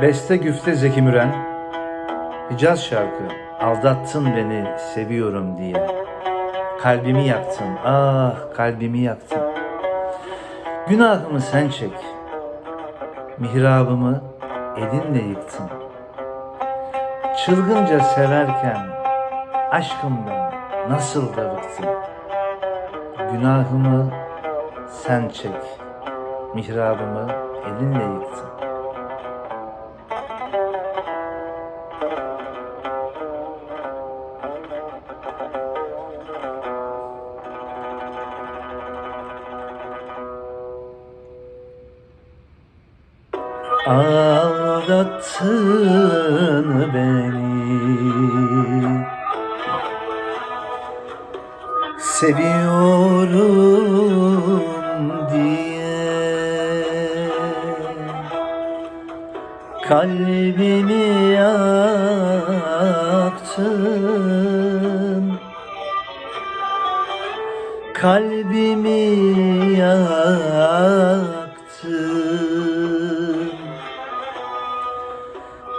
Beste güfte Zeki Müren Hicaz şarkı Aldattın beni seviyorum diye. Kalbimi yaktın ah kalbimi yaktın. Günahımı sen çek Mihrabımı elinle yıktın. Çılgınca severken Aşkımdan nasıl da bıktın? Günahımı sen çek Mihrabımı elinle yıktın Aldattın beni. Seviyorum diye. Kalbimi yaktın. Kalbimi yaktın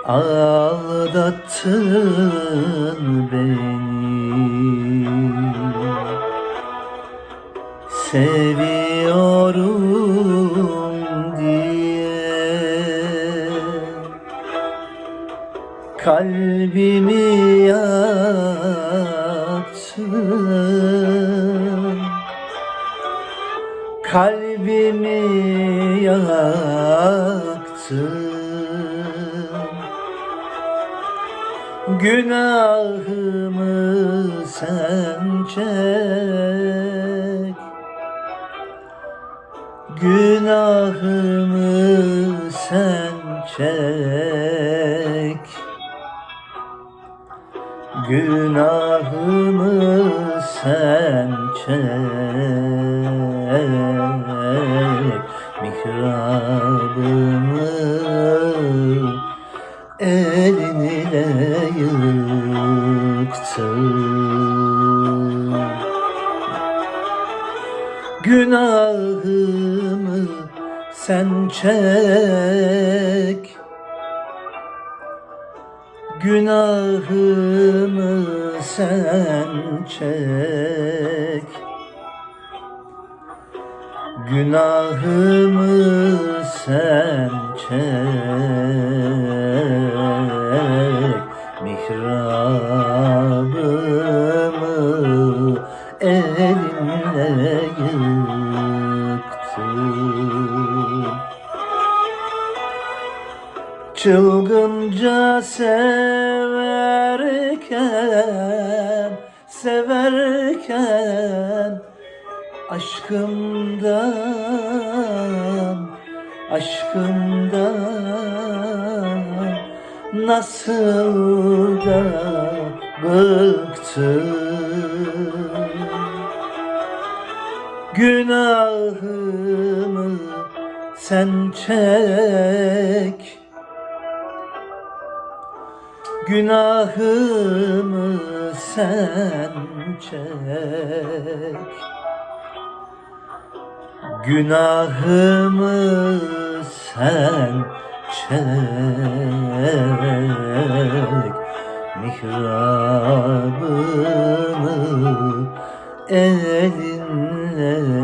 Aldattın beni. Seviyorum diye. Kalbimi yaktın. Kalbimi yaktın Günahımı sen çek. Günahımı sen çek. Günahımı sen çek. Mihrabımı Günahımı sen çek. Günahımı sen çek. Günahımı sen çek elinle yıktın Çılgınca severken, severken Aşkımdan, aşkımdan Nasıl da bıktım Günahımı sen çek. Günahımı sen çek. Günahımı sen çek. Mihrabımı elinle 人人